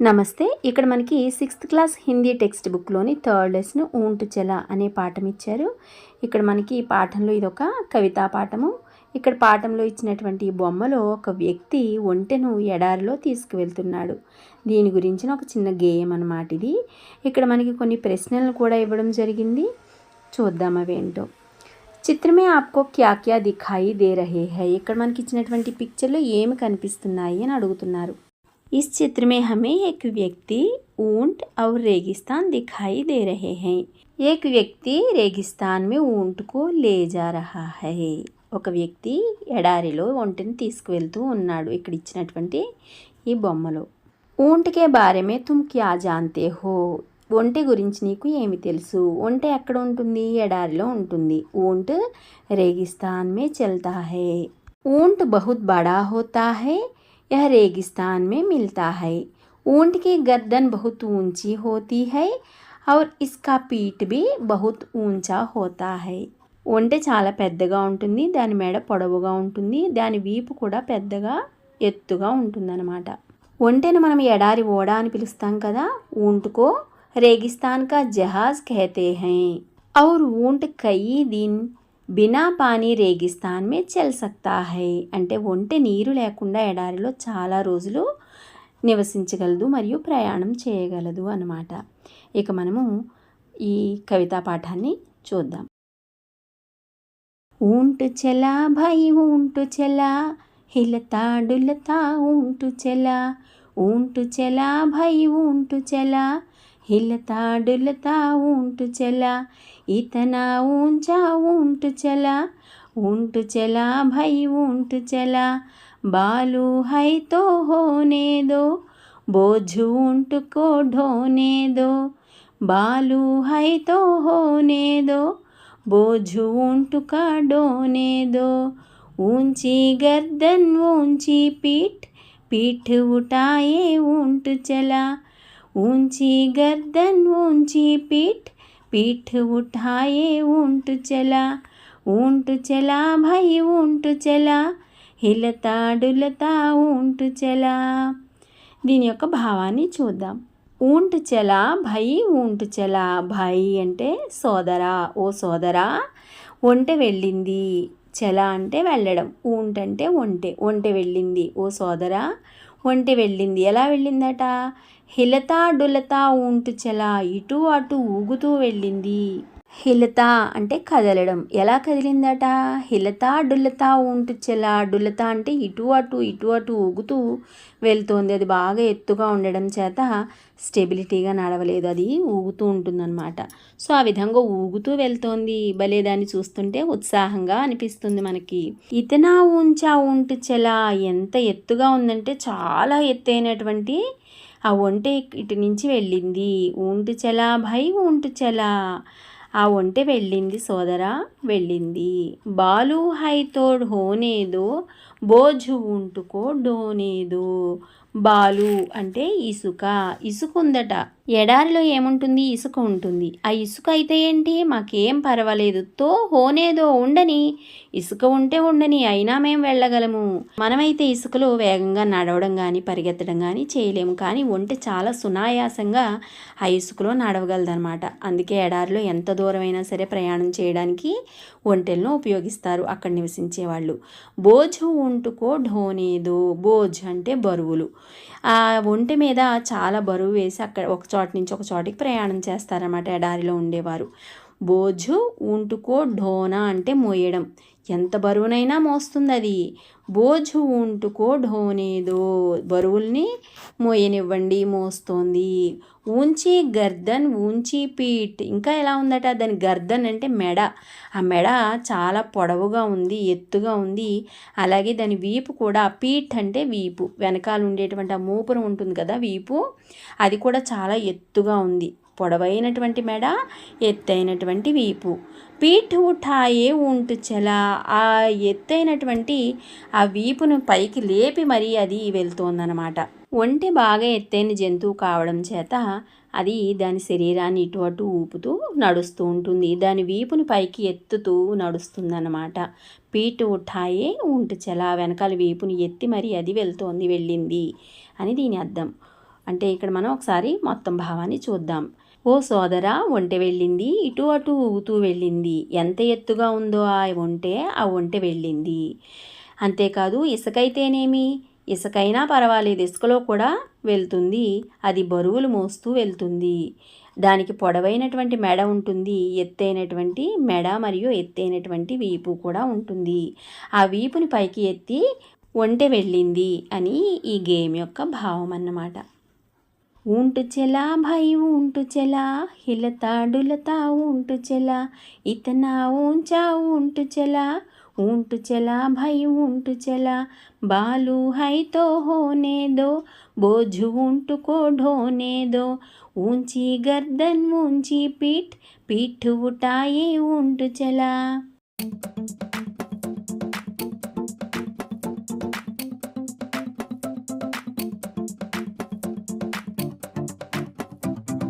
నమస్తే ఇక్కడ మనకి సిక్స్త్ క్లాస్ హిందీ టెక్స్ట్ బుక్లోని థర్డ్ లెసన్ ఊంటు చెల అనే పాఠం ఇచ్చారు. ఇక్కడ మనకి ఈ పాఠంలో ఇదొక కవితా పాఠము. ఇక్కడ పాఠంలో ఇచ్చినటువంటి బొమ్మలో ఒక వ్యక్తి ఒంటెను ఎడారిలో తీసుకువెళ్తున్నాడు. దీని గురించిన ఒక చిన్న గేయం అన్నమాట ఇది. ఇక్కడ మనకి కొన్ని ప్రశ్నలు కూడా ఇవ్వడం జరిగింది. చూద్దాం అవేంటో. చిత్రమే ఆప్కో క్యా క్యా దిఖాయి దే రహే హై. ఇక్కడ మనకి ఇచ్చినటువంటి పిక్చర్లో ఏమి కనిపిస్తున్నాయి అని అడుగుతున్నారు. इस चित्र में हमें एक व्यक्ति ऊंट और रेगिस्तान दिखाई दे रहे हैं एक వ్యక్తి రేగిస్తాన్ మే ఊంట్ కో లే జా రహా హై ఒక వ్యక్తి ఎడారిలో ఒంటిని తీసుకువెళ్తూ ఉన్నాడు ఇక్కడ ఇచ్చినటువంటి ఈ బొమ్మలో ఊంట్ కే బారే మే తుమ్ క్యా జాంతే హో ఒంటె గురించి నీకు ఏమి తెలుసు ఒంటె ఎక్కడ ఉంటుంది ఎడారిలో ఉంటుంది ఊంట్ రేగిస్తాన్ మే చల్తా హై ऊंट बहुत बड़ा होता है यह रेगिस्तान में मिलता है ऊंट की गर्दन बहुत ऊंची होती है और इसका పీఠ్ भी बहुत ऊंचा होता है ఒంటె చాలా పెద్దగా ఉంటుంది దాని మెడ పొడవుగా ఉంటుంది దాని వీపు కూడా పెద్దగా ఎత్తుగా ఉంటుందన్నమాట ఒంటెను మనం ఎడారి ఓడ అని పిలుస్తాం కదా ఊంటుకో रेगिस्तान का जहाज कहते हैं और ऊंट कई दिन బినా పానీ రేగిస్తాన్ మే చల్ సక్తా హై అంటే ఒంటె నీరు లేకుండా ఎడారిలో చాలా రోజులు నివసించగలదు మరియు ప్రయాణం చేయగలదు అన్నమాట ఇక మనము ఈ కవితా పాఠాన్ని చూద్దాం ఊంటు చెలా భై ఊంటు చెలా హిలతాడులతా ఊంటు చెలా ఊంటు చెలా భై ఊంటు చెలా हिलता डुलता ऊँट चला, इतना ऊँचा ऊँट चला ऊँट चला भाई ऊँट चला, बालू है तो होने दो, बोझ ऊँट को ढोने दो, बालू है तो होने दो, बोझ ऊँट का डोने दो, ऊँची गर्दन, ऊँची पीठ पीठ उठाए ऊँट चला ऊंची गर्दन ऊंची पीठ पीठ उठाए ऊंट चला ऊंट चला भाई ऊंट चला హిలతా డులతా ఊంట్ చలా దీని యొక్క భావాన్ని చూద్దాం ఊంట్ చలా భై ఊంట్ చలా భై అంటే సోదరా ఓ సోదరా ఒంటె వెళ్ళింది చల అంటే వెళ్ళడం ఊంట్ అంటే ఒంటె ఒంటె వెళ్ళింది ఓ సోదరా వంటి వెళ్ళింది. ఎలా వెళ్ళిందట? హిలతా డులతా ఉంటు చల ఇటు అటు ఊగుతూ వెళ్ళింది. హిలతా అంటే కదలడం. ఎలా కదిలిందట? హిలతా డుల్లతా ఉంటు చెల డుల్లతా అంటే ఇటు అటు ఇటు అటు ఊగుతూ వెళ్తోంది. అది బాగా ఎత్తుగా ఉండడం చేత స్టెబిలిటీగా నడవలేదు. అది ఊగుతూ ఉంటుందన్నమాట. సో ఆ విధంగా ఊగుతూ వెళ్తోంది. భలే దాన్ని చూస్తుంటే ఉత్సాహంగా అనిపిస్తుంది మనకి. ఇతనా ఉంచా ఉంటు చెల ఎంత ఎత్తుగా ఉందంటే చాలా ఎత్తైనటువంటి ఆ ఒంటె ఇటు నుంచి వెళ్ళింది. ఉంటు చెలా భై ఉంటు చెలా ఆ ఒంటె వెళ్ళింది సోదరా. వెళ్ళింది. బాలు హైతోడ్ హోనేదో బోజు ఉంటుకో డోనేదో. బాలు అంటే ఇసుక. ఇసుక ఉందట. ఎడారిలో ఏముంటుంది? ఇసుక ఉంటుంది. ఆ ఇసుక అయితే ఏంటి? మాకేం పర్వాలేదు. తో హోనేదో ఉండని. ఇసుక ఉంటే ఉండని. అయినా మేము వెళ్ళగలము. మనమైతే ఇసుకలో వేగంగా నడవడం కానీ పరిగెత్తడం కానీ చేయలేము. కానీ ఒంటి చాలా సునాయాసంగా ఆ ఇసుకలో నడవగలదనమాట. అందుకే ఎడారిలో ఎంత దూరమైనా సరే ప్రయాణం చేయడానికి ఒంటెలను ఉపయోగిస్తారు. అక్కడ నివసించే వాళ్ళు బోజు ఒంటుకో ఢోనేదో. బోజ్ అంటే బరువులు. ఆ ఒంటె మీద చాలా బరువు వేసి అక్కడ ఒక చోట నుంచి ఒక చోటికి ప్రయాణం చేస్తారన్నమాట ఎడారిలో ఉండేవారు. బోజు ఊంటుకో ఢోనా అంటే మోయడం. ఎంత బరువునైనా మోస్తుంది అది బోజు ఊంటుకో ఢోనేదో. బరువుల్ని మోయనివ్వండి మోస్తోంది. ఊంచి గర్దన్ ఊంచి పీట్. ఇంకా ఎలా ఉందట? దాని గర్దన్ అంటే మెడ. ఆ మెడ చాలా పొడవుగా ఉంది ఎత్తుగా ఉంది. అలాగే దాని వీపు కూడా పీట్ అంటే వీపు. వెనకాల ఉండేటువంటి ఆ మూపురం ఉంటుంది కదా వీపు. అది కూడా చాలా ఎత్తుగా ఉంది. పొడవైనటువంటి మెడ ఎత్తైనటువంటి వీపు. పీఠ్ ఉఠాయే ఉంటు చెల. ఆ ఎత్తైనటువంటి ఆ వీపును పైకి లేపి మరీ అది వెళ్తోందనమాట ఒంటి బాగా ఎత్తైన జంతువు కావడం చేత అది దాని శరీరాన్ని ఇటు అటు ఊపుతూ నడుస్తూ ఉంటుంది. దాని వీపుని పైకి ఎత్తుతూ నడుస్తుందన్నమాట. పీటు ఉఠాయే ఉంటు చెల. వెనకాల వీపుని ఎత్తి మరి అది వెళ్తోంది వెళ్ళింది అని దీని అర్థం. అంటే ఇక్కడ మనం ఒకసారి మొత్తం భావాన్ని చూద్దాం. ఓ సోదర ఒంటె వెళ్ళింది. ఇటు అటు ఊగుతూ వెళ్ళింది. ఎంత ఎత్తుగా ఉందో ఆ ఒంటె ఆ ఒంటె వెళ్ళింది. అంతేకాదు ఇసుకైతేనేమి? ఇసుకైనా పర్వాలేదు ఇసుకలో కూడా వెళ్తుంది. అది బరువులు మోస్తూ వెళ్తుంది. దానికి పొడవైనటువంటి మెడ ఉంటుంది. ఎత్తైనటువంటి మెడ మరియు ఎత్తైనటువంటి వీపు కూడా ఉంటుంది. ఆ వీపుని పైకి ఎత్తి ఒంటె వెళ్ళింది అని ఈ గేమ్ యొక్క భావం అన్నమాట ఉంటు చెలా భయ ఉంటు చెలా హిలతాడులతా ఉంటు చెలా ఇతనా ఊంచా ఉంటు చెలా ఉంటు చెలా భయ ఉంటు చెలా బాలు హైతో హోనేదో బోజు ఉంటు కో ఢోనే దో ఊంచి గర్దన్ ఊంచి పీఠ్ పీఠు ఉటాయే ఉంటు చెలా. thank you